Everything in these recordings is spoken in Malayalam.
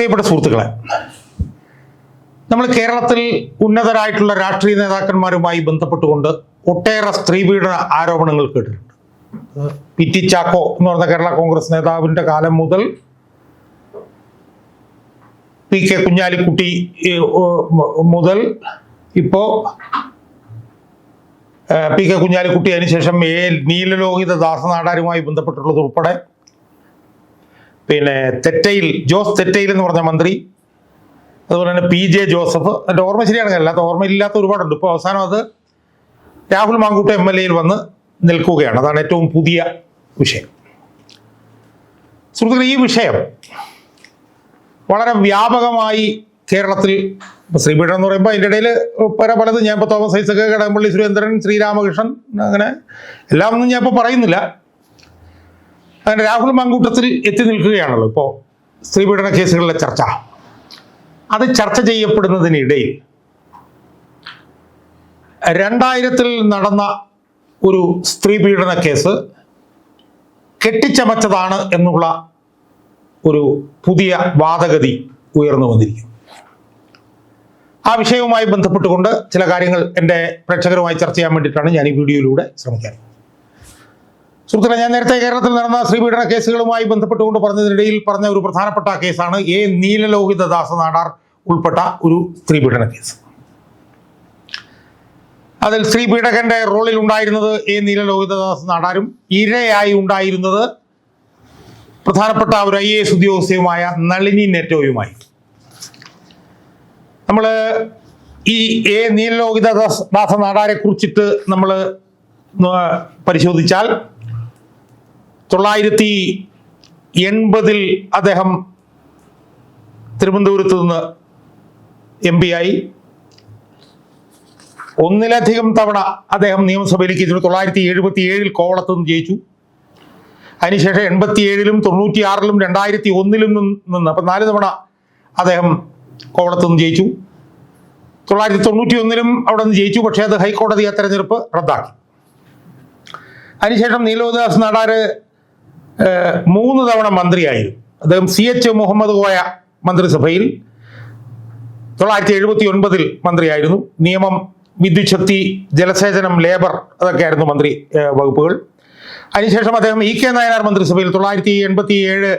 പ്രിയപ്പെട്ട സുഹൃത്തുക്കളെ നമ്മൾ കേരളത്തിൽ ഉന്നതരായിട്ടുള്ള രാഷ്ട്രീയ നേതാക്കന്മാരുമായി ബന്ധപ്പെട്ടുകൊണ്ട് ഒട്ടേറെ സ്ത്രീപീഡന ആരോപണങ്ങൾ കേട്ടിട്ടുണ്ട്. പി ടി ചാക്കോ എന്ന് പറഞ്ഞ കേരള കോൺഗ്രസ് നേതാവിന്റെ കാലം മുതൽ പി കെ കുഞ്ഞാലിക്കുട്ടി മുതൽ ഇപ്പോൾ പി കെ കുഞ്ഞാലിക്കുട്ടി അതിനുശേഷം എ നീലലോഹിത ദാസനാടാരുമായി ബന്ധപ്പെട്ടുള്ളത് ഉൾപ്പെടെ പിന്നെ തെറ്റയിൽ ജോസ് തെറ്റയിൽ എന്ന് പറഞ്ഞ മന്ത്രി അതുപോലെ തന്നെ പി ജെ ജോസഫ് എന്റെ ഓർമ്മ ശരിയാണ് അല്ലാത്ത ഓർമ്മയില്ലാത്ത ഒരുപാടുണ്ട്. ഇപ്പോൾ അവസാനം അത് രാഹുൽ മാങ്കൂട്ട എം എൽ എയിൽ വന്ന് നിൽക്കുകയാണ്. അതാണ് ഏറ്റവും പുതിയ വിഷയം. സുഹൃത്തുക്കളെ ഈ വിഷയം വളരെ വ്യാപകമായി കേരളത്തിൽ ശ്രീപീഠം എന്ന് പറയുമ്പോൾ അതിന്റെ ഇടയിൽ പല പലതും ഞാൻ ഇപ്പോൾ തോമസ് ഐസക് കടകംപള്ളി സുരേന്ദ്രൻ ശ്രീരാമകൃഷ്ണൻ അങ്ങനെ എല്ലാം ഒന്നും ഞാൻ ഇപ്പോൾ പറയുന്നില്ല. അങ്ങനെ രാഹുൽ മങ്കൂട്ടത്തിൽ എത്തി നിൽക്കുകയാണല്ലോ. ഇപ്പോൾ സ്ത്രീപീഡന കേസുകളിലെ ചർച്ച. അത് ചർച്ച ചെയ്യപ്പെടുന്നതിനിടയിൽ രണ്ടായിരത്തിൽ നടന്ന ഒരു സ്ത്രീപീഡന കേസ് കെട്ടിച്ചമച്ചതാണ് എന്നുള്ള ഒരു പുതിയ വാദഗതി ഉയർന്നു വന്നിരിക്കുന്നു. ആ വിഷയവുമായി ബന്ധപ്പെട്ടുകൊണ്ട് ചില കാര്യങ്ങൾ എന്റെ പ്രേക്ഷകരുമായി ചർച്ച ചെയ്യാൻ വേണ്ടിയിട്ടാണ് ഞാൻ ഈ വീഡിയോയിലൂടെ ശ്രമിക്കാൻ സുഹൃത്തുക്കളെ ഞാൻ നേരത്തെ കേരളത്തിൽ നടന്ന ശ്രീപീഡന കേസുകളുമായി ബന്ധപ്പെട്ടുകൊണ്ട് പറഞ്ഞതിനിടയിൽ പറഞ്ഞ ഒരു പ്രധാനപ്പെട്ട കേസാണ് എ. നീലലോഹിത ദാസ നാടാർ ഉൾപ്പെട്ട ഒരു സ്ത്രീപീഡന കേസ്. അതിൽ ശ്രീപീഡകന്റെ റോളിൽ ഉണ്ടായിരുന്നത് എ. നീലലോഹിതദാസ് നാടാരും ഇരയായി ഉണ്ടായിരുന്നത് പ്രധാനപ്പെട്ട ഒരു ഐ എ എസ് ഉദ്യോഗസ്ഥയുമായ നളിനി നെറ്റോയുമായി. നമ്മൾ ഈ എ. നീലലോഹിതദാസ് ദാസ നാടാരെ കുറിച്ചിട്ട് നമ്മൾ പരിശോധിച്ചാൽ തൊള്ളായിരത്തി എൺപതിൽ അദ്ദേഹം തിരുവനന്തപുരത്ത് നിന്ന് എം പി ആയി. ഒന്നിലധികം തവണ അദ്ദേഹം നിയമസഭയിലേക്ക് എത്തി തൊള്ളായിരത്തി എഴുപത്തി ഏഴിൽ കോവളത്ത് നിന്ന് ജയിച്ചു. അതിനുശേഷം എൺപത്തി ഏഴിലും തൊണ്ണൂറ്റി ആറിലും രണ്ടായിരത്തി ഒന്നിലും നിന്ന് അപ്പം നാല് തവണ അദ്ദേഹം കോവളത്ത് നിന്ന് ജയിച്ചു. തൊള്ളായിരത്തി തൊണ്ണൂറ്റി ഒന്നിലും അവിടെ നിന്ന് ജയിച്ചു. പക്ഷേ അത് ഹൈക്കോടതി ആ തെരഞ്ഞെടുപ്പ് റദ്ദാക്കി. അതിനുശേഷം നീലോദാസ് നാടാർ മൂന്ന് തവണ മന്ത്രിയായിരുന്നു. അദ്ദേഹം സി എച്ച് മുഹമ്മദ് കോയ മന്ത്രിസഭയിൽ തൊള്ളായിരത്തി എഴുപത്തി ഒൻപതിൽ മന്ത്രിയായിരുന്നു. നിയമം വിദ്യുച്ഛക്തി ജലസേചനം ലേബർ അതൊക്കെയായിരുന്നു മന്ത്രി വകുപ്പുകൾ. അതിനുശേഷം അദ്ദേഹം ഇ കെ നായനാർ മന്ത്രിസഭയിൽ തൊള്ളായിരത്തി എൺപത്തി ഏഴ്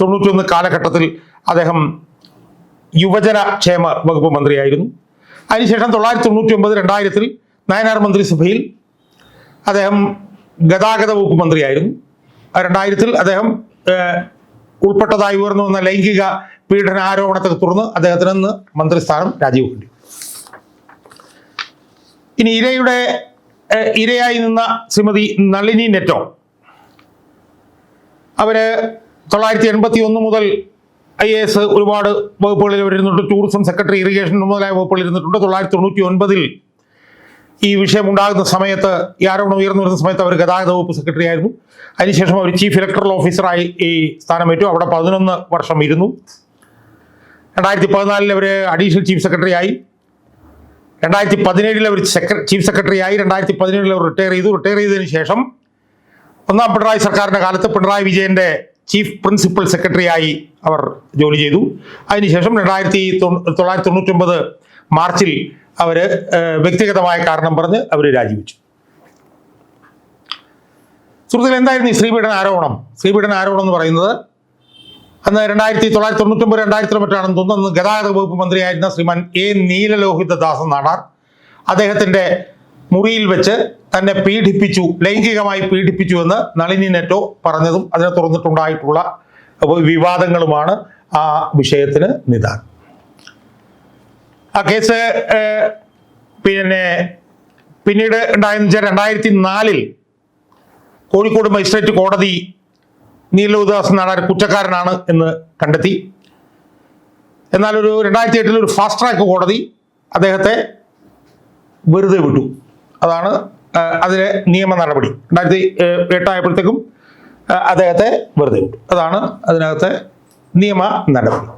തൊണ്ണൂറ്റൊന്ന് കാലഘട്ടത്തിൽ അദ്ദേഹം യുവജന ക്ഷേമ വകുപ്പ് മന്ത്രിയായിരുന്നു. അതിനുശേഷം തൊള്ളായിരത്തി തൊണ്ണൂറ്റി ഒമ്പത് രണ്ടായിരത്തിൽ നായനാർ മന്ത്രിസഭയിൽ അദ്ദേഹം ഗതാഗത വകുപ്പ് മന്ത്രിയായിരുന്നു. രണ്ടായിരത്തിൽ അദ്ദേഹം ഉൾപ്പെട്ടതായി ഉയർന്നു വന്ന ലൈംഗിക പീഡന ആരോപണത്തെ തുടർന്ന് അദ്ദേഹത്തിന് ഇന്ന് മന്ത്രിസ്ഥാനം രാജിവെക്കേണ്ടി. ഇനി ഇരയുടെ ഇരയായി നിന്ന ശ്രീമതി നളിനി നെറ്റോ അവർ തൊള്ളായിരത്തി എൺപത്തി ഒന്ന് മുതൽ ഐ എ എസ് ഒരുപാട് വകുപ്പുകളിൽ ഇരുന്നിട്ടുണ്ട് ടൂറിസം സെക്രട്ടറി ഇറിഗേഷൻ മുതലായ വകുപ്പുകളിൽ ഇരുന്നിട്ടുണ്ട് തൊള്ളായിരത്തി തൊണ്ണൂറ്റി ഒൻപതിൽ ഈ വിഷയം ഉണ്ടാകുന്ന സമയത്ത് ഈ ആരോപണം ഉയർന്നു വരുന്ന സമയത്ത് അവർ ഗതാഗത വകുപ്പ് സെക്രട്ടറി ആയിരുന്നു. അതിനുശേഷം അവർ ചീഫ് ഇലക്ടറൽ ഓഫീസറായി ഈ സ്ഥാനമേറ്റു അവിടെ പതിനൊന്ന് വർഷം ഇരുന്നു. രണ്ടായിരത്തി പതിനാലിൽ അവർ അഡീഷണൽ ചീഫ് സെക്രട്ടറി ആയി. രണ്ടായിരത്തി പതിനേഴിൽ അവർ സെക്ര ചീഫ് സെക്രട്ടറി ആയി. രണ്ടായിരത്തി പതിനേഴിൽ അവർ റിട്ടയർ ചെയ്തു. റിട്ടയർ ചെയ്തതിന് ശേഷം ഒന്നാം പിണറായി സർക്കാരിന്റെ കാലത്ത് പിണറായി വിജയന്റെ ചീഫ് പ്രിൻസിപ്പൽ സെക്രട്ടറിയായി അവർ ജോലി ചെയ്തു. അതിനുശേഷം രണ്ടായിരത്തി തൊള്ളായിരത്തി തൊണ്ണൂറ്റൊമ്പത് മാർച്ചിൽ അവർ വ്യക്തിഗതമായ കാരണം പറഞ്ഞ് അവർ രാജിവെച്ചു. സുഹൃത്തുക്കൾ എന്തായിരുന്നു ഈ ശ്രീപീഠൻ ആരോപണം? ശ്രീപീഠൻ ആരോപണം എന്ന് പറയുന്നത് അന്ന് രണ്ടായിരത്തി തൊള്ളായിരത്തി തൊണ്ണൂറ്റൊമ്പത് രണ്ടായിരത്തി മറ്റാണെന്ന് തോന്നുന്നു. ഗതാഗത വകുപ്പ് മന്ത്രിയായിരുന്ന ശ്രീമാൻ എ നീലലോഹിത ദാസൻ നാടാർ അദ്ദേഹത്തിന്റെ മുറിയിൽ വെച്ച് തന്നെ പീഡിപ്പിച്ചു ലൈംഗികമായി പീഡിപ്പിച്ചു എന്ന് നളിനി നെറ്റോ പറഞ്ഞതും അതിനെ തുറന്നിട്ടുണ്ടായിട്ടുള്ള വിവാദങ്ങളുമാണ് ആ വിഷയത്തിന് നിദാനം. ആ കേസ് പിന്നെ പിന്നീട് ഉണ്ടായെന്ന് വെച്ചാൽ രണ്ടായിരത്തി നാലിൽ കോഴിക്കോട് മജിസ്ട്രേറ്റ് കോടതി നീലോദാസ് നാടാർ കുറ്റക്കാരനാണ് എന്ന് കണ്ടെത്തി. എന്നാൽ ഒരു രണ്ടായിരത്തി എട്ടിൽ ഒരു ഫാസ്റ്റ് ട്രാക്ക് കോടതി അദ്ദേഹത്തെ വെറുതെ വിട്ടു. അതാണ് അതിലെ നിയമ നടപടി. രണ്ടായിരത്തി എട്ടായപ്പോഴത്തേക്കും അദ്ദേഹത്തെ വെറുതെ വിട്ടു. അതാണ് അതിനകത്തെ നിയമ നടപടി.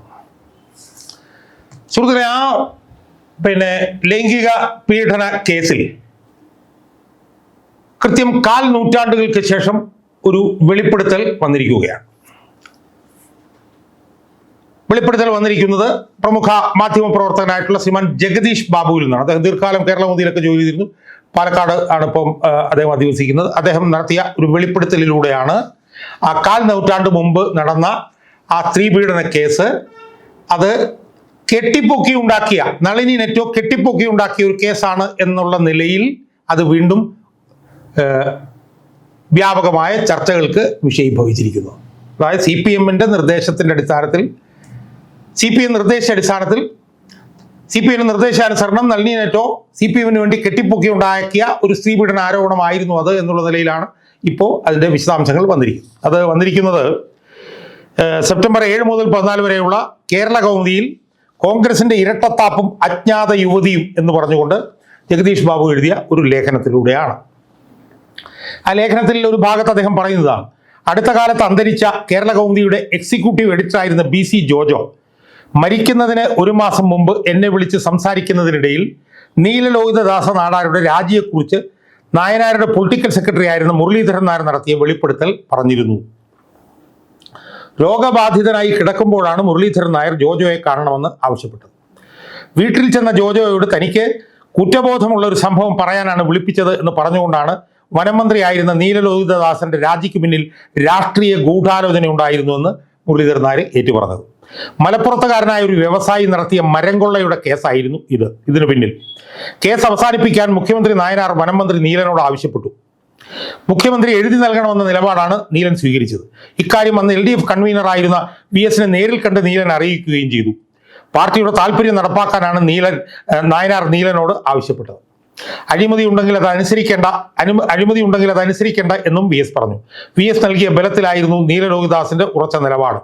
സുഹൃത്തുക്കളെ ആ പിന്നെ ലൈംഗിക പീഡന കേസിൽ കൃത്യം കാൽ നൂറ്റാണ്ടുകൾക്ക് ശേഷം ഒരു വെളിപ്പെടുത്തൽ വന്നിരിക്കുകയാണ്. വെളിപ്പെടുത്തൽ വന്നിരിക്കുന്നത് പ്രമുഖ മാധ്യമ പ്രവർത്തകനായിട്ടുള്ള ശ്രീമാൻ ജഗദീഷ് ബാബുവിൽ നിന്നാണ്. അദ്ദേഹം ദീർഘകാലം കേരള മോദിയിലൊക്കെ ജോലി ചെയ്തിരുന്നു. പാലക്കാട് ആണ് ഇപ്പം അദ്ദേഹം അധിവസിക്കുന്നത്. അദ്ദേഹം നടത്തിയ ഒരു വെളിപ്പെടുത്തലിലൂടെയാണ് ആ കാൽ നൂറ്റാണ്ട് മുമ്പ് നടന്ന ആ സ്ത്രീപീഡന കേസ്. അത് കെട്ടിപ്പൊക്കി ഉണ്ടാക്കിയ നളിനി നെറ്റോ കെട്ടിപ്പൊക്കി ഉണ്ടാക്കിയ ഒരു കേസാണ് എന്നുള്ള നിലയിൽ അത് വീണ്ടും വ്യാപകമായ ചർച്ചകൾക്ക് വിഷയീഭവിച്ചിരിക്കുന്നു. അതായത് സി പി എമ്മിന്റെ നിർദ്ദേശത്തിന്റെ അടിസ്ഥാനത്തിൽ സി പി എം നിർദ്ദേശ അടിസ്ഥാനത്തിൽ സി പി എം നിർദ്ദേശാനുസരണം നളിനി നെറ്റോ സി പി എമ്മിന് വേണ്ടി കെട്ടിപ്പൊക്കി ഉണ്ടാക്കിയ ഒരു സ്ത്രീ പീഡന ആരോപണമായിരുന്നു അത് എന്നുള്ള നിലയിലാണ് ഇപ്പോൾ അതിന്റെ വിശദാംശങ്ങൾ വന്നിരിക്കുന്നത്. അത് വന്നിരിക്കുന്നത് സെപ്റ്റംബർ ഏഴ് മുതൽ പതിനാല് വരെയുള്ള കേരള കൗമുദിയിൽ കോൺഗ്രസിന്റെ ഇരട്ടത്താപ്പും അജ്ഞാത യുവതിയും എന്ന് പറഞ്ഞുകൊണ്ട് ജഗദീഷ് ബാബു എഴുതിയ ഒരു ലേഖനത്തിലൂടെയാണ്. ആ ലേഖനത്തിൽ ഒരു ഭാഗത്ത് അദ്ദേഹം പറയുന്നതാണ് അടുത്ത കാലത്ത് അന്തരിച്ച കേരള കൗമുദിയുടെ എക്സിക്യൂട്ടീവ് എഡിറ്ററായിരുന്ന ബി സി ജോജോ മരിക്കുന്നതിന് ഒരു മാസം മുമ്പ് എന്നെ വിളിച്ച് സംസാരിക്കുന്നതിനിടയിൽ നീലലോഹിതദാസ നാടാരുടെ രാജിയെക്കുറിച്ച് നായനാരുടെ പൊളിറ്റിക്കൽ സെക്രട്ടറി ആയിരുന്ന മുരളീധരൻ നായർ നടത്തിയ വെളിപ്പെടുത്തൽ പറഞ്ഞിരുന്നു. രോഗബാധിതനായി കിടക്കുമ്പോഴാണ് മുരളീധരൻ നായർ ജോജോയെ കാണണമെന്ന് ആവശ്യപ്പെട്ടത്. വീട്ടിൽ ചെന്ന ജോജോയോട് തനിക്ക് കുറ്റബോധമുള്ള ഒരു സംഭവം പറയാനാണ് വിളിപ്പിച്ചത് എന്ന് പറഞ്ഞുകൊണ്ടാണ് വനമന്ത്രിയായിരുന്ന നീലലോഹിതദാസന്റെ രാജിക്ക് പിന്നിൽ രാഷ്ട്രീയ ഗൂഢാലോചന ഉണ്ടായിരുന്നുവെന്ന് മുരളീധരൻ നായർ ഏറ്റുപറഞ്ഞത്. മലപ്പുറത്തുകാരനായ ഒരു വ്യവസായി നടത്തിയ മരംകൊള്ളയുടെ കേസായിരുന്നു ഇത്. ഇതിനു പിന്നിൽ. കേസ് അവസാനിപ്പിക്കാൻ മുഖ്യമന്ത്രി നായനാർ വനമന്ത്രി നീലനോട് ആവശ്യപ്പെട്ടു. മുഖ്യമന്ത്രി എഴുതി നൽകണമെന്ന നിലപാടാണ് നീലൻ സ്വീകരിച്ചത്. ഇക്കാര്യം അന്ന് എൽ ഡി എഫ് കൺവീനറായിരുന്ന വി എസിനെ നേരിൽ കണ്ട് നീലൻ അറിയിക്കുകയും ചെയ്തു. പാർട്ടിയുടെ താല്പര്യം നടപ്പാക്കാനാണ് നീലൻ നായനാർ നീലനോട് ആവശ്യപ്പെട്ടത്. അഴിമതി ഉണ്ടെങ്കിൽ അത് അനുസരിക്കേണ്ട അനു അഴിമതി ഉണ്ടെങ്കിൽ അത് അനുസരിക്കേണ്ട എന്നും വി എസ് പറഞ്ഞു. വി എസ് നൽകിയ ബലത്തിലായിരുന്നു നീലലോഹിദാസിന്റെ ഉറച്ച നിലപാട്.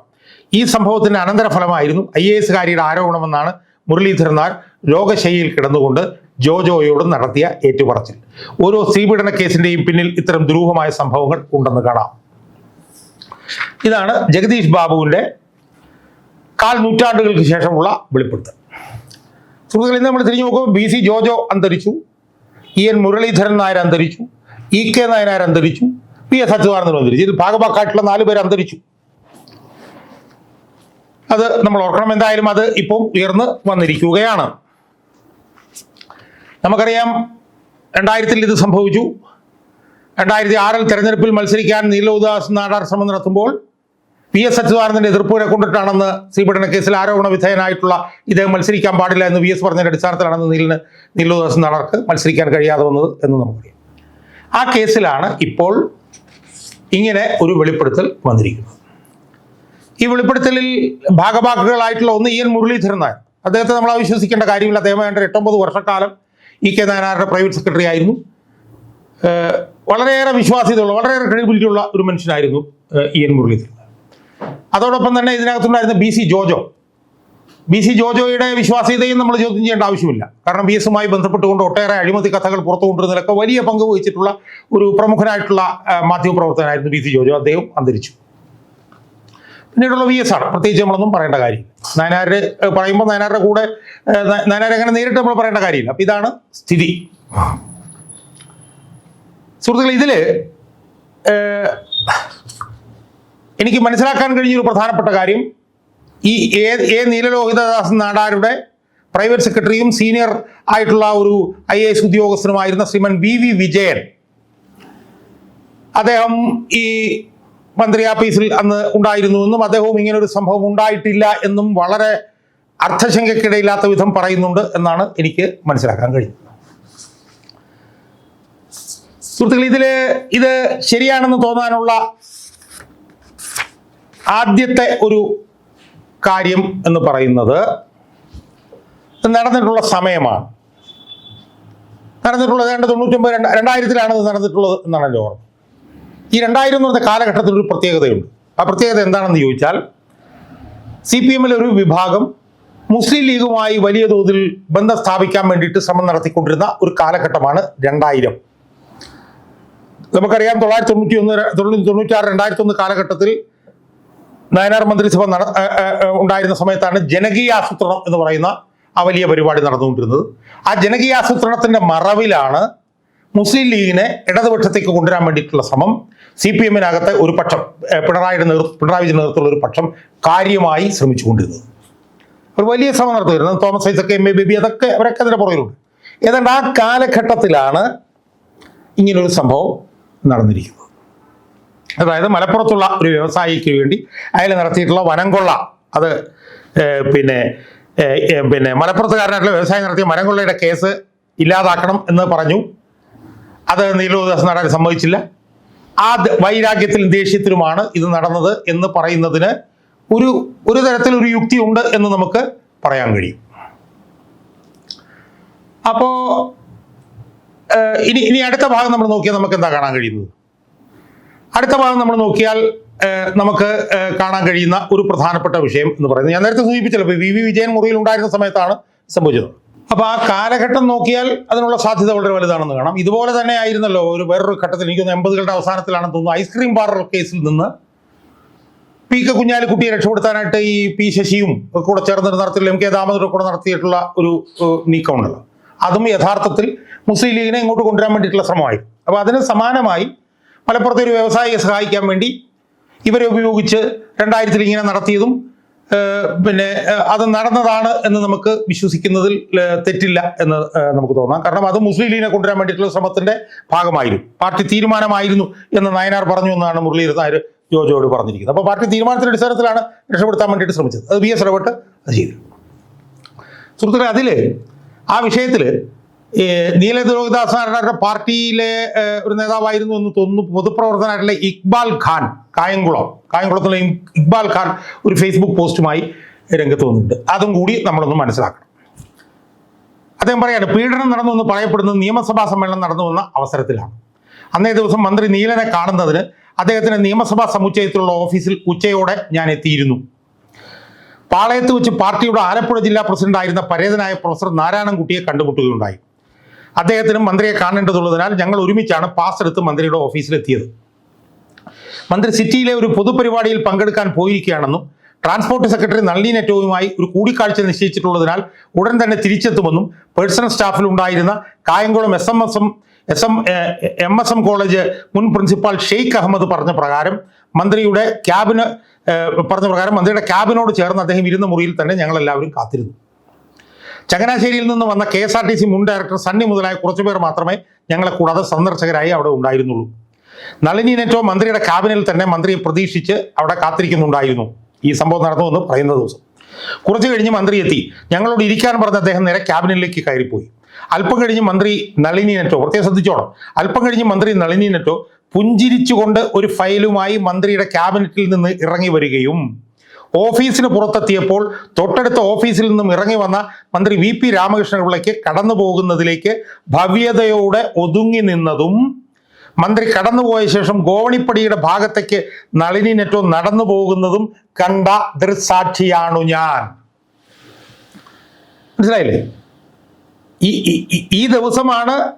ഈ സംഭവത്തിന്റെ അനന്തരഫലമായിരുന്നു ഐ എ എസുകാരിയുടെ ആരോപണമെന്നാണ് മുരളീധരൻ നായർ രോഗശൈലിയിൽ കിടന്നുകൊണ്ട് ജോജോയോട് നടത്തിയ ഏറ്റുപറച്ചിൽ. ഓരോ സ്ത്രീപീഡന കേസിന്റെയും പിന്നിൽ ഇത്തരം ദുരൂഹമായ സംഭവങ്ങൾ ഉണ്ടെന്ന് കാണാം. ഇതാണ് ജഗദീഷ് ബാബുവിന്റെ കാൽ നൂറ്റാണ്ടുകൾക്ക് ശേഷമുള്ള വെളിപ്പെടുത്തൽ. സുഹൃത്തുക്കളിൽ നമ്മൾ തിരിഞ്ഞു നോക്കുമ്പോൾ ബി സി ജോജോ അന്തരിച്ചു ഇ എൻ മുരളീധരൻ നായർ അന്തരിച്ചു ഇ കെ നായനാർ അന്തരിച്ചു പി എസ് അച്യുതാനന്ദൻ അന്തരിച്ചു. ഇതിൽ ഭാഗഭാക്കായിട്ടുള്ള നാല് പേർ അന്തരിച്ചു. അത് നമ്മൾ ഓർക്കണം എന്തായാലും അത് ഇപ്പം ഉയർന്ന് വന്നിരിക്കുകയാണ്. നമുക്കറിയാം രണ്ടായിരത്തിൽ ഇത് സംഭവിച്ചു. രണ്ടായിരത്തി ആറിൽ തെരഞ്ഞെടുപ്പിൽ മത്സരിക്കാൻ നീലോദാസ് നാടാർ ശ്രമം നടത്തുമ്പോൾ പി എസ് അച്യുതാനന്ദന്റെ എതിർപ്പിനെ കൊണ്ടിട്ടാണെന്ന് ശ്രീപഠന കേസിൽ ആരോപണ വിധേയനായിട്ടുള്ള ഇദ്ദേഹം മത്സരിക്കാൻ പാടില്ല എന്ന് വി എസ് പറഞ്ഞതിന്റെ അടിസ്ഥാനത്തിലാണെന്ന് നീലിന് നീലോദാസ് നാടാർക്ക് മത്സരിക്കാൻ കഴിയാതെ വന്നത് എന്ന് നമുക്കറിയാം. ആ കേസിലാണ് ഇപ്പോൾ ഇങ്ങനെ ഒരു വെളിപ്പെടുത്തൽ വന്നിരിക്കുന്നത്. ഈ വെളിപ്പെടുത്തലിൽ ഭാഗഭാക്കുകളായിട്ടുള്ള ഒന്ന് ഇ എൻ മുരളീധരൻ നായർ. അദ്ദേഹത്തെ നമ്മൾ അവിശ്വസിക്കേണ്ട കാര്യമില്ല. അദ്ദേഹം വേണ്ട എട്ടൊമ്പത് വർഷക്കാലം ഇ കെ നായനാരുടെ പ്രൈവറ്റ് സെക്രട്ടറി ആയിരുന്നു. വളരെയേറെ വിശ്വാസ്യതയുള്ള വളരെയേറെ ക്രെഡിബിലിറ്റി ഉള്ള ഒരു മനുഷ്യനായിരുന്നു ഇ എൻ മുരളീധരൻ. അതോടൊപ്പം തന്നെ ഇതിനകത്തുണ്ടായിരുന്ന B C Jojo. B C ജോജോയുടെ വിശ്വാസ്യതയും നമ്മൾ ചോദ്യം ചെയ്യേണ്ട ആവശ്യമില്ല. കാരണം ബി എസുമായി ബന്ധപ്പെട്ടുകൊണ്ട് ഒട്ടേറെ അഴിമതി കഥകൾ പുറത്തു കൊണ്ടുവരുന്നതിലൊക്കെ വലിയ പങ്ക് വഹിച്ചിട്ടുള്ള ഒരു പ്രമുഖനായിട്ടുള്ള മാധ്യമപ്രവർത്തകനായിരുന്നു ബി സി ജോജോ. അദ്ദേഹം അന്തരിച്ചു. പിന്നീടുള്ള വി എസ് ആണ്. പ്രത്യേകിച്ച് നമ്മളൊന്നും പറയേണ്ട കാര്യം. നയനാര് പറയുമ്പോൾ നയനാരുടെ കൂടെ നയനാർ അങ്ങനെ നേരിട്ട് നമ്മൾ പറയേണ്ട കാര്യമില്ല. അപ്പം ഇതാണ് സ്ഥിതി. സുഹൃത്തുക്കൾ ഇതിൽ എനിക്ക് മനസ്സിലാക്കാൻ കഴിഞ്ഞൊരു പ്രധാനപ്പെട്ട കാര്യം ഈ എ എ നീലലോഹിതദാസൻ നാടാരുടെ പ്രൈവറ്റ് സെക്രട്ടറിയും സീനിയർ ആയിട്ടുള്ള ഒരു ഐ എ എസ് ഉദ്യോഗസ്ഥനുമായിരുന്ന ശ്രീമൻ വി വി വിജയൻ. അദ്ദേഹം ഈ മന്ത്രി ആഫീസിൽ അന്ന് ഉണ്ടായിരുന്നുവെന്നും അദ്ദേഹവും ഇങ്ങനെ ഒരു സംഭവം ഉണ്ടായിട്ടില്ല എന്നും വളരെ അർത്ഥശങ്കയ്ക്കിടയില്ലാത്ത വിധം പറയുന്നുണ്ട് എന്നാണ് എനിക്ക് മനസ്സിലാക്കാൻ കഴിയുന്നത് സുഹൃത്തുക്കൾ ഇതിൽ ഇത് ശരിയാണെന്ന് തോന്നാനുള്ള ആദ്യത്തെ ഒരു കാര്യം എന്ന് പറയുന്നത് നടന്നിട്ടുള്ള സമയമാണ്. നടന്നിട്ടുള്ളത് രണ്ട് തൊണ്ണൂറ്റൊമ്പത് രണ്ട് രണ്ടായിരത്തിലാണ് ഇത് നടന്നിട്ടുള്ളത് എന്നാണ് എന്റെ ഓർമ്മ. ഈ രണ്ടായിരം എന്ന് പറഞ്ഞ കാലഘട്ടത്തിൽ ഒരു പ്രത്യേകതയുണ്ട്. ആ പ്രത്യേകത എന്താണെന്ന് ചോദിച്ചാൽ സി പി എമ്മിൽ ഒരു വിഭാഗം മുസ്ലിം ലീഗുമായി വലിയ തോതിൽ ബന്ധം സ്ഥാപിക്കാൻ വേണ്ടിയിട്ട് ശ്രമം നടത്തിക്കൊണ്ടിരുന്ന ഒരു കാലഘട്ടമാണ് രണ്ടായിരം. നമുക്കറിയാം തൊള്ളായിരത്തി തൊണ്ണൂറ്റി ഒന്ന് തൊണ്ണൂറ്റി തൊണ്ണൂറ്റാറ് രണ്ടായിരത്തി ഒന്ന് കാലഘട്ടത്തിൽ നയനാർ മന്ത്രിസഭ നട ഉണ്ടായിരുന്ന സമയത്താണ് ജനകീയ ആസൂത്രണം എന്ന് പറയുന്ന ആ വലിയ പരിപാടി നടന്നുകൊണ്ടിരുന്നത്. ആ ജനകീയ ആസൂത്രണത്തിന്റെ മറവിലാണ് മുസ്ലിം ലീഗിനെ ഇടതുപക്ഷത്തേക്ക് കൊണ്ടുവരാൻ വേണ്ടിയിട്ടുള്ള ശ്രമം. സി പി എമ്മിനകത്ത് ഒരു പക്ഷം പിണറായിയുടെ നേതൃ പിണറായി വിജയൻ നേതൃത്വമുള്ള ഒരു പക്ഷം കാര്യമായി ശ്രമിച്ചുകൊണ്ടിരുന്നത്. ഒരു വലിയ ശ്രമം നടത്തുമായിരുന്നു തോമസ് ഐസക് എം എ ബേബി അതൊക്കെ അവരൊക്കെ അതിന്റെ പുറകിലുണ്ട്. ഏതാണ്ട് ആ കാലഘട്ടത്തിലാണ് ഇങ്ങനൊരു സംഭവം നടന്നിരിക്കുന്നത്. അതായത് മലപ്പുറത്തുള്ള ഒരു വ്യവസായിക്ക് വേണ്ടി അയാൾ നടത്തിയിട്ടുള്ള വനംകൊള്ള അത് പിന്നെ പിന്നെ മലപ്പുറത്തുകാരനായിട്ടുള്ള വ്യവസായം നടത്തിയ മരംകൊള്ളയുടെ കേസ് ഇല്ലാതാക്കണം എന്ന് പറഞ്ഞു. അത് നീലോദാസ് നാടാൻ സമ്മതിച്ചില്ല. ആ വൈരാഗ്യത്തിലും ദേഷ്യത്തിലുമാണ് ഇത് നടന്നത് എന്ന് പറയുന്നതിന് ഒരു ഒരു തരത്തിൽ ഒരു യുക്തി ഉണ്ട് എന്ന് നമുക്ക് പറയാൻ കഴിയും. അപ്പോ ഇനി ഇനി അടുത്ത ഭാഗം നമ്മൾ നോക്കിയാൽ നമുക്ക് എന്താ കാണാൻ കഴിയുന്നത്? അടുത്ത ഭാഗം നമ്മൾ നോക്കിയാൽ നമുക്ക് കാണാൻ കഴിയുന്ന ഒരു പ്രധാനപ്പെട്ട വിഷയം എന്ന് പറയുന്നത് ഞാൻ നേരത്തെ സൂചിപ്പിച്ചല്ലോ വി വി വിജയൻ മുറിയിൽ ഉണ്ടായിരുന്ന സമയത്താണ് സംഭവിച്ചത്. അപ്പൊ ആ കാലഘട്ടം നോക്കിയാൽ അതിനുള്ള സാധ്യത വളരെ വലുതാണെന്ന് കാണാം. ഇതുപോലെ തന്നെ ആയിരുന്നല്ലോ ഒരു വേറൊരു ഘട്ടത്തിൽ എനിക്കൊന്ന് എൺപതുകളുടെ അവസാനത്തിലാണെന്ന് തോന്നുന്നു. ഐസ്ക്രീം പാർലർ കേസിൽ നിന്ന് പി കെ കുഞ്ഞാലിക്കുട്ടിയെ രക്ഷപ്പെടുത്താനായിട്ട് ഈ പി ശശിയും കൂടെ ചേർന്ന് നടത്തിയിട്ടുള്ള എം കെ ദാമോദരും കൂടെ നടത്തിയിട്ടുള്ള ഒരു നീക്കമുണ്ടല്ലോ. അതും യഥാർത്ഥത്തിൽ മുസ്ലിം ലീഗിനെ ഇങ്ങോട്ട് കൊണ്ടുവരാൻ വേണ്ടിയിട്ടുള്ള ശ്രമമായി. അപ്പോൾ അതിന് സമാനമായി മലപ്പുറത്തെ ഒരു വ്യവസായിയെ സഹായിക്കാൻ വേണ്ടി ഇവരെ ഉപയോഗിച്ച് രണ്ടായിരത്തിൽ ഇങ്ങനെ നടത്തിയതും പിന്നെ അത് നടന്നതാണ് എന്ന് നമുക്ക് വിശ്വസിക്കുന്നതിൽ തെറ്റില്ല എന്ന് നമുക്ക് തോന്നാം. കാരണം അത് മുസ്ലിം ലീഗിനെ കൊണ്ടുവരാൻ വേണ്ടിയിട്ടുള്ള ശ്രമത്തിന്റെ ഭാഗമായിരുന്നു. പാർട്ടി തീരുമാനമായിരുന്നു എന്ന് നയനാർ പറഞ്ഞു എന്നാണ് മുരളീധരൻ നായർ ജോജോട് പറഞ്ഞിരിക്കുന്നത്. അപ്പോൾ പാർട്ടി തീരുമാനത്തിന്റെ അടിസ്ഥാനത്തിലാണ് രക്ഷപ്പെടുത്താൻ വേണ്ടിയിട്ട് ശ്രമിച്ചത്. അത് ബി എസ് ഇടപെട്ട് അത് ചെയ്തു. സുഹൃത്തുക്കളെ അതിൽ ആ വിഷയത്തിൽ നീല ദ്രോഹിദാസ് നായരുടെ പാർട്ടിയിലെ ഒരു നേതാവായിരുന്നു എന്ന് തോന്നുന്നു പൊതുപ്രവർത്തനായിട്ടുള്ള ഇക്ബാൽ ഖാൻ കായംകുളം. കായംകുളത്തുള്ള ഇക്ബാൽ ഖാൻ ഒരു ഫേസ്ബുക്ക് പോസ്റ്റുമായി രംഗത്ത് വന്നിട്ടുണ്ട്. അതും കൂടി നമ്മളൊന്ന് മനസ്സിലാക്കണം. അദ്ദേഹം പറയാണ് പീഡനം നടന്നു എന്ന് പറയപ്പെടുന്നത് നിയമസഭാ സമ്മേളനം നടന്നു വന്ന അവസരത്തിലാണ്. അന്നേ ദിവസം മന്ത്രി നീലനെ കാണുന്നതിന് അദ്ദേഹത്തിന്റെ നിയമസഭാ സമുച്ചയത്തിലുള്ള ഓഫീസിൽ ഉച്ചയോടെ ഞാൻ എത്തിയിരുന്നു. പാളയത്ത് വെച്ച് പാർട്ടിയുടെ ആലപ്പുഴ ജില്ലാ പ്രസിഡന്റ് ആയിരുന്ന പരേതനായ പ്രൊഫസർ നാരായണൻകുട്ടിയെ കണ്ടുമുട്ടുകയുണ്ടായി. അദ്ദേഹത്തിനും മന്ത്രിയെ കാണേണ്ടതുള്ളതിനാൽ ഞങ്ങൾ ഒരുമിച്ചാണ് പാസ് എടുത്ത് മന്ത്രിയുടെ ഓഫീസിലെത്തിയത്. മന്ത്രി സിറ്റിയിലെ ഒരു പൊതുപരിപാടിയിൽ പങ്കെടുക്കാൻ പോയിരിക്കുകയാണെന്നും ട്രാൻസ്പോർട്ട് സെക്രട്ടറി നളിനി നെറ്റോവുമായി ഒരു കൂടിക്കാഴ്ച നിശ്ചയിച്ചിട്ടുള്ളതിനാൽ ഉടൻ തന്നെ തിരിച്ചെത്തുമെന്നും പേഴ്സണൽ സ്റ്റാഫിൽ ഉണ്ടായിരുന്ന Kayamkulam S M S M S M M S M college മുൻ പ്രിൻസിപ്പാൾ ഷെയ്ഖ് അഹമ്മദ് പറഞ്ഞ പ്രകാരം മന്ത്രിയുടെ ക്യാബിന് പറഞ്ഞ പ്രകാരം മന്ത്രിയുടെ ക്യാബിനോട് ചേർന്ന് അദ്ദേഹം ഇരുന്ന മുറിയിൽ തന്നെ ഞങ്ങളെല്ലാവരും കാത്തിരുന്നു. ചങ്ങനാശ്ശേരിയിൽ നിന്ന് വന്ന K S R T C മുൻ ഡയറക്ടർ സണ്ണി മുതലായ കുറച്ചുപേർ മാത്രമേ ഞങ്ങളെ കൂടാതെ സന്ദർശകരായി അവിടെ ഉണ്ടായിരുന്നുള്ളൂ. നളിനി നെറ്റോ മന്ത്രിയുടെ ക്യാബിനിൽ തന്നെ മന്ത്രിയെ പ്രതീക്ഷിച്ച് അവിടെ കാത്തിരിക്കുന്നുണ്ടായിരുന്നു ഈ സംഭവം നടന്നുവെന്ന് പറയുന്ന ദിവസം. കുറച്ചു കഴിഞ്ഞ് മന്ത്രി എത്തി. ഞങ്ങളോട് ഇരിക്കാൻ പറഞ്ഞ അദ്ദേഹം നേരെ ക്യാബിനിലേക്ക് കയറിപ്പോയി. അല്പം കഴിഞ്ഞ് മന്ത്രി നളിനി നെറ്റോ പ്രത്യേകം ശ്രദ്ധിച്ചോണം. അല്പം കഴിഞ്ഞ് മന്ത്രി നളിനി നെറ്റോ പുഞ്ചിരിച്ചുകൊണ്ട് ഒരു ഫയലുമായി മന്ത്രിയുടെ ക്യാബിനറ്റിൽ നിന്ന് ഇറങ്ങി വരികയും ഓഫീസിന് പുറത്തെത്തിയപ്പോൾ തൊട്ടടുത്ത ഓഫീസിൽ നിന്നും ഇറങ്ങി വന്ന മന്ത്രി വി പി രാമകൃഷ്ണപിള്ളയ്ക്ക് കടന്നു പോകുന്നതിലേക്ക് ഭവ്യതയോടെ ഒതുങ്ങി നിന്നതും മന്ത്രി കടന്നുപോയ ശേഷം ഗോവണിപ്പടിയുടെ ഭാഗത്തേക്ക് നളിനി നെറ്റോ നടന്നു പോകുന്നതും കണ്ട ദൃസാക്ഷിയാണു ഞാൻ. മനസ്സിലായില്ലേ? ഈ ഈ- ദിവസമാണ്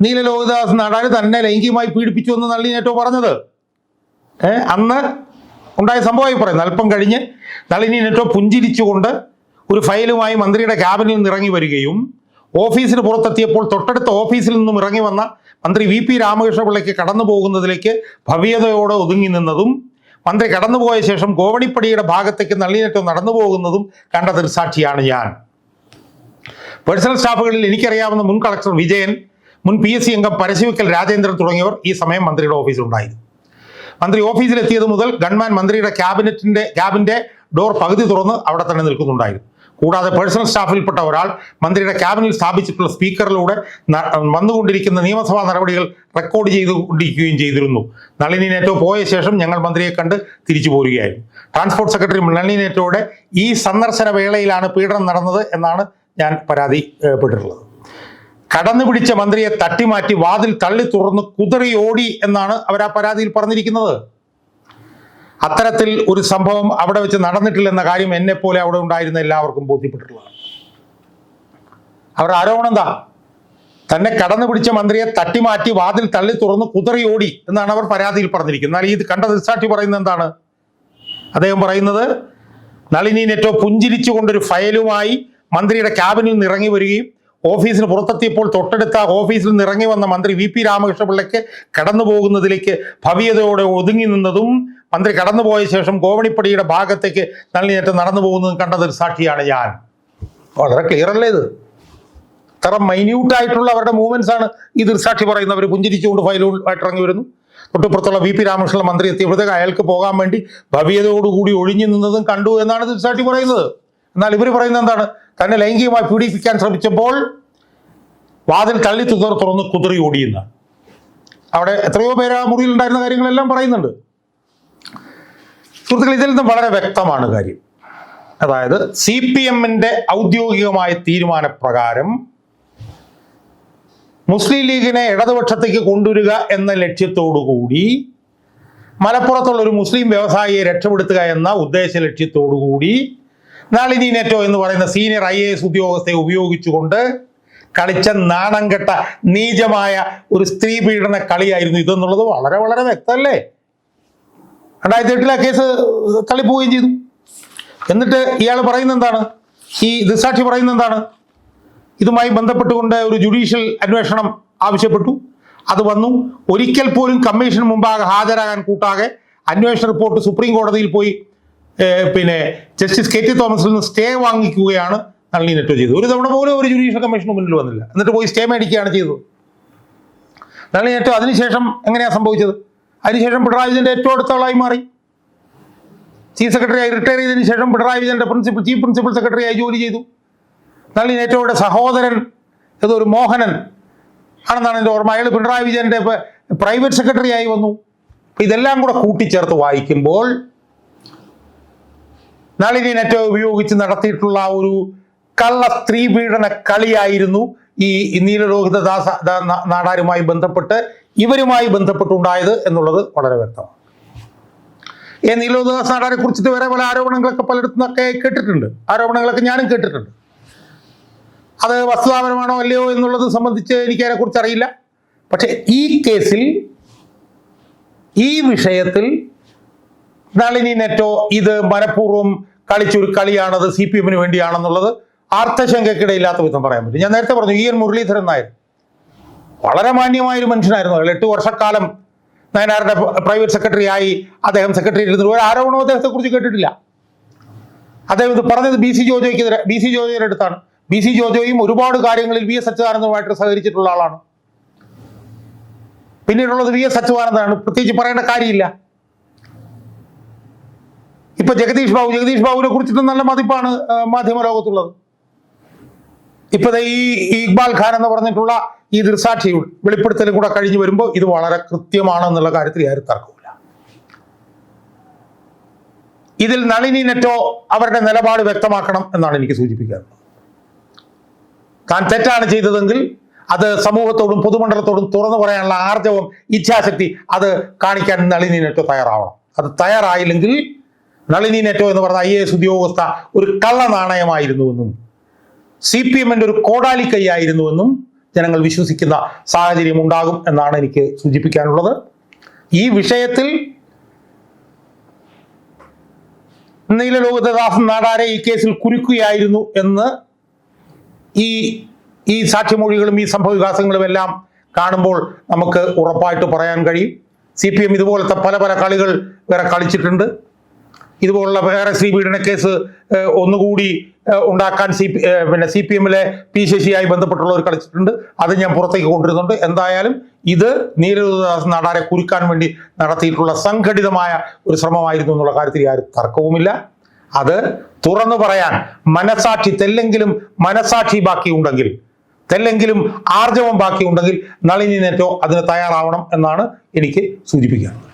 നീലലോകദാസ് നടാൻ തന്നെ ലൈംഗികമായി പീഡിപ്പിച്ചു എന്ന് നളിനി നെറ്റോ പറഞ്ഞത്. ഏഹ് അന്ന് ഉണ്ടായ സംഭവമായി പറയുന്നത് അല്പം കഴിഞ്ഞ് നളിനി നെറ്റോ പുഞ്ചിരിച്ചുകൊണ്ട് ഒരു ഫയലുമായി മന്ത്രിയുടെ ക്യാബിനിൽ നിന്ന് ഇറങ്ങി വരികയും ഓഫീസിന് പുറത്തെത്തിയപ്പോൾ തൊട്ടടുത്ത ഓഫീസിൽ നിന്നും ഇറങ്ങി വന്ന മന്ത്രി വി പി രാമകൃഷ്ണപിള്ളയ്ക്ക് കടന്നു പോകുന്നതിലേക്ക് ഭവ്യതയോടെ ഒതുങ്ങി നിന്നതും മന്ത്രി കടന്നുപോയ ശേഷം ഗോവണിപ്പടിയുടെ ഭാഗത്തേക്ക് നളിനി നെറ്റോ നടന്നു പോകുന്നതും കണ്ട ദൃസാക്ഷിയാണ് ഞാൻ. പേഴ്സണൽ സ്റ്റാഫുകളിൽ എനിക്കറിയാവുന്ന മുൻ കളക്ടർ വിജയൻ മുൻ പി എസ് സി അംഗം പരശിവിക്കൽ രാജേന്ദ്രൻ തുടങ്ങിയവർ ഈ സമയം മന്ത്രിയുടെ ഓഫീസിലുണ്ടായിരുന്നു. മന്ത്രി ഓഫീസിലെത്തിയത് മുതൽ ഗൺമാൻ മന്ത്രിയുടെ ക്യാബിനറ്റിന്റെ ക്യാബിന്റെ ഡോർ പകുതി തുറന്ന് അവിടെ തന്നെ നിൽക്കുന്നുണ്ടായിരുന്നു. കൂടാതെ പേഴ്സണൽ സ്റ്റാഫിൽപ്പെട്ട ഒരാൾ മന്ത്രിയുടെ ക്യാബിനിൽ സ്ഥാപിച്ചിട്ടുള്ള സ്പീക്കറിലൂടെ വന്നുകൊണ്ടിരിക്കുന്ന നിയമസഭാ നടപടികൾ റെക്കോർഡ് ചെയ്തുകൊണ്ടിരിക്കുകയും ചെയ്തിരുന്നു. നളിനി നെറ്റോ പോയ ശേഷം ഞങ്ങൾ മന്ത്രിയെ കണ്ട് തിരിച്ചു പോരുകയായിരുന്നു. ട്രാൻസ്പോർട്ട് സെക്രട്ടറി നളിനി നെറ്റോയുടെ ഈ സന്ദർശന വേളയിലാണ് പീഡനം നടന്നത് എന്നാണ് ഞാൻ പരാതിപ്പെട്ടിട്ടുള്ളത്. കടന്നു പിടിച്ച മന്ത്രിയെ തട്ടിമാറ്റി വാതിൽ തള്ളി തുറന്ന് കുതറി ഓടി എന്നാണ് അവർ ആ പരാതിയിൽ പറഞ്ഞിരിക്കുന്നത്. അത്തരത്തിൽ ഒരു സംഭവം അവിടെ വെച്ച് നടന്നിട്ടില്ലെന്ന കാര്യം എന്നെ പോലെ അവിടെ ഉണ്ടായിരുന്ന എല്ലാവർക്കും ബോധ്യപ്പെട്ടിട്ടുള്ളതാണ്. അവരുടെ ആരോപണം എന്താ? തന്നെ കടന്നു പിടിച്ച മന്ത്രിയെ തട്ടിമാറ്റി വാതിൽ തള്ളി തുറന്ന് കുതറി ഓടി എന്നാണ് അവർ പരാതിയിൽ പറഞ്ഞിരിക്കുന്നത്. എന്നാൽ ഇത് കണ്ട ദൃസാക്ഷി പറയുന്നത് എന്താണ്? അദ്ദേഹം പറയുന്നത് നളിനി നെറ്റോ പുഞ്ചിരിച്ചുകൊണ്ടൊരു ഫയലുമായി മന്ത്രിയുടെ ക്യാബിനിൽ നിന്ന് ഇറങ്ങി വരികയും ഓഫീസിന് പുറത്തെത്തിയപ്പോൾ തൊട്ടടുത്ത ഓഫീസിൽ നിന്ന് ഇറങ്ങി വന്ന മന്ത്രി വി പി രാമകൃഷ്ണപിള്ളയ്ക്ക് കടന്നു പോകുന്നതിലേക്ക് ഭവ്യതയോടെ ഒതുങ്ങി നിന്നതും മന്ത്രി കടന്നുപോയ ശേഷം കോവണിപ്പടിയുടെ ഭാഗത്തേക്ക് നളിനിയേറ്റ് നടന്നു പോകുന്നതും കണ്ടതൊരു സാക്ഷിയാണ് ഞാൻ. വളരെ ക്ലിയർ അല്ലേ ഇത്? ഇത്ര മൈന്യൂട്ടായിട്ടുള്ള അവരുടെ മൂവ്മെന്റ്സ് ആണ് ഈ ദൃസാക്ഷി പറയുന്നവർ പുഞ്ചിരിച്ചുകൊണ്ട് ഫയലുമായിട്ട് ഇറങ്ങി വരുന്നു. തൊട്ടുപ്പുറത്തുള്ള വി പി രാമകൃഷ്ണ മന്ത്രി എത്തിയപ്പോഴത്തേക്ക് അയാൾക്ക് പോകാൻ വേണ്ടി ഭവ്യതയോടുകൂടി ഒഴിഞ്ഞു നിന്നതും കണ്ടു എന്നാണ് ദൃസാക്ഷി പറയുന്നത്. എന്നാൽ ഇവർ പറയുന്നത് എന്താണ്? തന്നെ ലൈംഗികമായി പീഡിപ്പിക്കാൻ ശ്രമിച്ചപ്പോൾ വാതിൽ തള്ളി തുതർ തുറന്ന് കുതിറി ഓടിയെന്ന്. അവിടെ എത്രയോ പേര് ആ മുറിയിൽ ഉണ്ടായിരുന്ന കാര്യങ്ങളെല്ലാം പറയുന്നുണ്ട്. സുഹൃത്തുക്കൾ ഇതിൽ നിന്നും വളരെ വ്യക്തമാണ് കാര്യം. അതായത് സി പി എമ്മിന്റെ ഔദ്യോഗികമായ തീരുമാനപ്രകാരം മുസ്ലിം ലീഗിനെ ഇടതുപക്ഷത്തേക്ക് കൊണ്ടുവരിക എന്ന ലക്ഷ്യത്തോടുകൂടി മലപ്പുറത്തുള്ള ഒരു മുസ്ലിം വ്യവസായിയെ രക്ഷപ്പെടുത്തുക എന്ന ഉദ്ദേശ ലക്ഷ്യത്തോടു കൂടി നളിനി നെറ്റോ എന്ന് പറയുന്ന സീനിയർ ഐ എ എസ് ഉദ്യോഗസ്ഥയെ ഉപയോഗിച്ചുകൊണ്ട് കളിച്ച നാണം കെട്ട നീചമായ ഒരു സ്ത്രീ പീഡന കളിയായിരുന്നു ഇതെന്നുള്ളത് വളരെ വളരെ വ്യക്തമല്ലേ? രണ്ടായിരത്തി എട്ടിലെ കേസ് തള്ളിപ്പോവുകയും ചെയ്തു. എന്നിട്ട് ഇയാൾ പറയുന്ന എന്താണ് ഈ ദൃസാക്ഷി പറയുന്ന എന്താണ് ഇതുമായി ബന്ധപ്പെട്ടുകൊണ്ട് ഒരു ജുഡീഷ്യൽ അന്വേഷണം ആവശ്യപ്പെട്ടു. അത് വന്നു. ഒരിക്കൽ പോലും കമ്മീഷൻ മുമ്പാകെ ഹാജരാകാൻ കൂട്ടാകെ അന്വേഷണ റിപ്പോർട്ട് സുപ്രീം കോടതിയിൽ പോയി പിന്നെ ജസ്റ്റിസ് കെ ടി തോമസിൽ നിന്ന് സ്റ്റേ വാങ്ങിക്കുകയാണ് നളിനി നെറ്റോ ചെയ്തത്. ഒരു തവണ പോലും ഒരു ജുഡീഷ്യൽ കമ്മീഷന് മുന്നിൽ വന്നില്ല. എന്നിട്ട് പോയി സ്റ്റേ മേടിക്കുകയാണ് ചെയ്തത്. നളിനി നെറ്റോ അതിനുശേഷം എങ്ങനെയാണ് സംഭവിച്ചത്? അതിനുശേഷം പിണറായി വിജയന്റെ ഏറ്റവും അടുത്ത ആളായി മാറി. ചീഫ് സെക്രട്ടറി ആയി റിട്ടയർ ചെയ്തതിനു ശേഷം പിണറായി വിജയന്റെ പ്രിൻസിപ്പൽ ചീഫ് പ്രിൻസിപ്പൽ സെക്രട്ടറി ആയി ജോലി ചെയ്തു. നളിനി നെറ്റോയുടെ സഹോദരൻ ഏതൊരു മോഹനൻ ആണെന്നാണ് എന്റെ ഓർമ്മ. അയാൾ പിണറായി വിജയന്റെ പ്രൈവറ്റ് സെക്രട്ടറി ആയി വന്നു ഇതെല്ലാം കൂടെ കൂട്ടിച്ചേർത്ത് വായിക്കുമ്പോൾ നളിനി ഉപയോഗിച്ച് നടത്തിയിട്ടുള്ള ഒരു കള്ള സ്ത്രീ പീഡന കളിയായിരുന്നു ഈ നീലരോഹിത ദാസ നാടാരുമായി ബന്ധപ്പെട്ട് ഇവരുമായി ബന്ധപ്പെട്ടുണ്ടായത് എന്നുള്ളത് വളരെ വ്യക്തമാണ്. ഈ നീലോദാസ് നാടാരെ കുറിച്ചിട്ട് വേറെ പല ആരോപണങ്ങളൊക്കെ പലയിടത്തുനിന്നൊക്കെ കേട്ടിട്ടുണ്ട്. ആരോപണങ്ങളൊക്കെ ഞാനും കേട്ടിട്ടുണ്ട്. അത് വസ്തുതാപരമാണോ അല്ലയോ എന്നുള്ളത് സംബന്ധിച്ച് എനിക്ക് അതിനെക്കുറിച്ച് അറിയില്ല. പക്ഷേ ഈ കേസിൽ ഈ വിഷയത്തിൽ നളിനി നെറ്റോ ഇത് മനഃപൂർവം കളിച്ചൊരു കളിയാണത് സി പി എമ്മിന് വേണ്ടിയാണെന്നുള്ളത് അർത്ഥശങ്കയ്ക്കിടയില്ലാത്ത വിധം പറയാൻ പറ്റും. ഞാൻ നേരത്തെ പറഞ്ഞു ഇ എൻ മുരളീധരൻ നായർ വളരെ മാന്യമായ ഒരു മനുഷ്യനായിരുന്നു. അയാൾ എട്ട് വർഷക്കാലം നയനാരുടെ പ്രൈവറ്റ് സെക്രട്ടറി ആയി അദ്ദേഹം സെക്രട്ടറി ഇരുന്നു ഒരു ആരോപണവും അദ്ദേഹത്തെ കുറിച്ച് കേട്ടിട്ടില്ല. അദ്ദേഹം ഇത് പറഞ്ഞത് ബി സി ജോജോയ്ക്കെതിരെ ബി സി ജോജോയുടെ അടുത്താണ്. ബി സി ജോജോയും ഒരുപാട് കാര്യങ്ങളിൽ വി എസ് അച്യുതാനന്ദനുമായിട്ട് സഹകരിച്ചിട്ടുള്ള ആളാണ്. പിന്നീടുള്ളത് വി എസ് അച്യുതാനന്ദനാണ്. പ്രത്യേകിച്ച് പറയേണ്ട കാര്യമില്ല. ഇപ്പൊ ജഗദീഷ് ബാബു ജഗദീഷ് ബാബുവിനെ കുറിച്ചിട്ട് നല്ല മതിപ്പാണ് മാധ്യമ ലോകത്തുള്ളത് ഇപ്പൊ ഈ ഈ ഇക്ബാൽ ഖാൻ എന്ന് പറഞ്ഞിട്ടുള്ള ഈ ദൃസാക്ഷി വെളിപ്പെടുത്തലും കൂടെ കഴിഞ്ഞു വരുമ്പോൾ ഇത് വളരെ കൃത്യമാണെന്നുള്ള കാര്യത്തിൽ ആരും തർക്കമില്ല ഇതിൽ നളിനി നെറ്റോ അവരുടെ നിലപാട് വ്യക്തമാക്കണം എന്നാണ് എനിക്ക് സൂചിപ്പിക്കാറുള്ളത്. താൻ തെറ്റാണ് ചെയ്തതെങ്കിൽ അത് സമൂഹത്തോടും പൊതുമണ്ഡലത്തോടും തുറന്നു പറയാനുള്ള ആർജവം ഇച്ഛാശക്തി അത് കാണിക്കാൻ നളിനി നെറ്റോ തയ്യാറാവണം. അത് തയ്യാറായില്ലെങ്കിൽ നളിനി നെറ്റോ എന്ന് പറഞ്ഞ ഐ എ എസ് ഉദ്യോഗസ്ഥ ഒരു കള്ള നാണയമായിരുന്നുവെന്നും സി പി എമ്മിന്റെ ഒരു കോടാലിക്കൈയായിരുന്നുവെന്നും ജനങ്ങൾ വിശ്വസിക്കുന്ന സാഹചര്യം ഉണ്ടാകും എന്നാണ് എനിക്ക് സൂചിപ്പിക്കാനുള്ളത്. ഈ വിഷയത്തിൽ നീലലോകദാസൻ നാടാരെ ഈ കേസിൽ കുരുക്കുകയായിരുന്നു എന്ന് ഈ ഈ സാക്ഷിമൊഴികളും ഈ സംഭവ വികാസങ്ങളും എല്ലാം കാണുമ്പോൾ നമുക്ക് ഉറപ്പായിട്ട് പറയാൻ കഴിയും. സി പി എം ഇതുപോലത്തെ പല പല കളികൾ വേറെ കളിച്ചിട്ടുണ്ട്. ഇതുപോലുള്ള വേറെ സ്ത്രീ പീഡന കേസ് ഒന്നുകൂടി ഉണ്ടാക്കാൻ സി പിന്നെ സി പി എമ്മിലെ പി ശശിയായി ബന്ധപ്പെട്ടുള്ളവർ കളിച്ചിട്ടുണ്ട്. അത് ഞാൻ പുറത്തേക്ക് കൊണ്ടുവരുന്നുണ്ട്. എന്തായാലും ഇത് നീലദാസ് നാടാരെ കുരുക്കാൻ വേണ്ടി നടത്തിയിട്ടുള്ള സംഘടിതമായ ഒരു ശ്രമമായിരുന്നു എന്നുള്ള കാര്യത്തിൽ ആരും തർക്കവുമില്ല. അത് തുറന്നു പറയാൻ മനസാക്ഷി തെല്ലെങ്കിലും മനസാക്ഷി ബാക്കിയുണ്ടെങ്കിൽ തെല്ലെങ്കിലും ആർജവം ബാക്കിയുണ്ടെങ്കിൽ നളിനി നെറ്റോ അതിന് തയ്യാറാവണം എന്നാണ് എനിക്ക് സൂചിപ്പിക്കാനുള്ളത്.